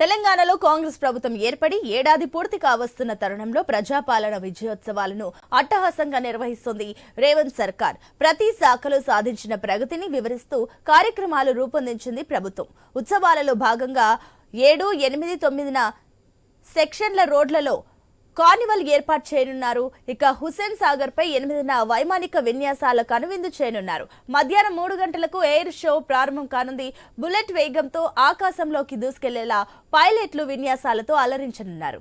తెలంగాణలో కాంగ్రెస్ ప్రభుత్వం ఏర్పడి ఏడాది పూర్తి కావస్తున్న తరుణంలో ప్రజాపాలన విజయోత్సవాలను అట్టహాసంగా నిర్వహిస్తుంది రేవంత్ సర్కార్. ప్రతి శాఖలో సాధించిన ప్రగతిని వివరిస్తూ కార్యక్రమాలు రూపొందించింది ప్రభుత్వం. ఉత్సవాలలో భాగంగా ఏడు ఎనిమిది తొమ్మిదిన సెక్షన్ల రోడ్లలో కార్నివల్ ఏర్పాటు చేయనున్నారు. ఇక హుస్సేన్ సాగర్ పై ఎనిమిదిన వైమానిక విన్యాసాల కనువిందు చేయనున్నారు. మధ్యాహ్నం మూడు గంటలకు ఎయిర్ షో ప్రారంభం కానుంది. బుల్లెట్ వేగంతో ఆకాశంలోకి దూసుకెళ్ళేలా పైలట్లు విన్యాసాలతో అలరించనున్నారు.